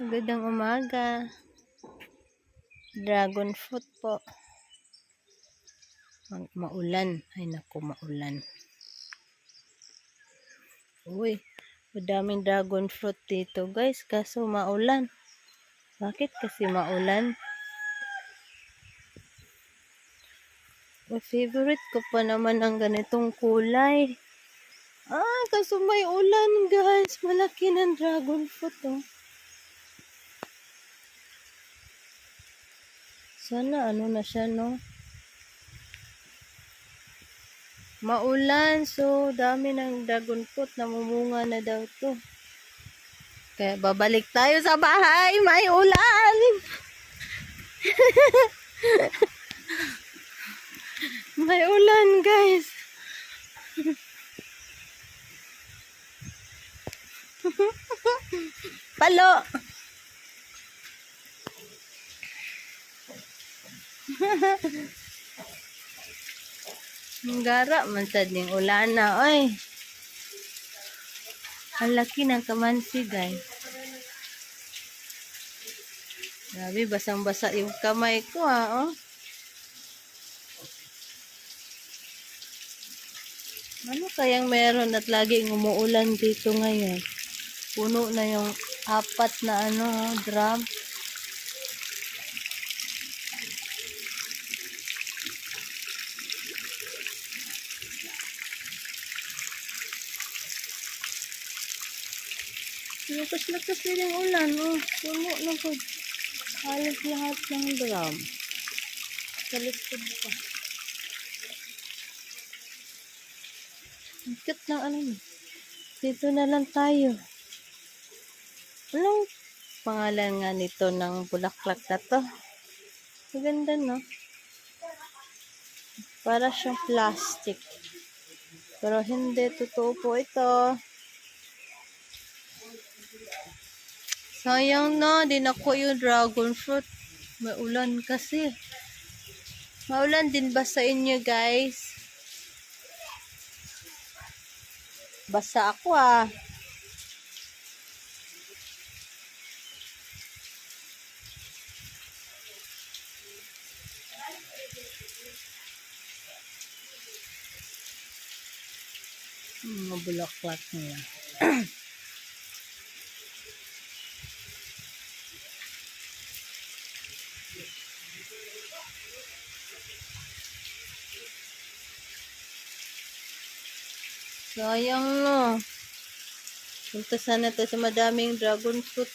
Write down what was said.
Magandang umaga. Dragon fruit po. Mag- Maulan. Ay naku, maulan. Uy, madaming dragon fruit dito guys. Kaso maulan. Bakit kasi maulan? Ang favorite ko pa naman ang ganitong kulay. Ah, kaso may ulan guys. Malaki ng dragon fruit oh. Sana ano na siya no. Maulan so dami ng dragon fruit namumunga na daw to. Kaya babalik tayo sa bahay. May ulan. May ulan guys. Palo. gara man sad ning ulan na oy. Ang laki ng kamansi guys. Grabe, basang-basa yung kamay ko ha, oh. Ano kayang meron at laging umuulan dito ngayon? Puno na yung apat na ano, oh, drum. Lakas-lakas din yung ulan, oh. Puno na po. Halos lahat ng drum. Kalistod pa. Ang cute ng ano. Dito na lang tayo. Anong pangalan nga nito ng bulaklak na to? Maganda, no? Para siyang plastic. Pero hindi, totoo po ito. Sayang na, di na ko yung dragon fruit. May ulan kasi. Maulan din ba sa inyo, guys? Basa ako ah. Mga bulaklak niya. Sayang no. Punta sana to sa madaming dragon fruit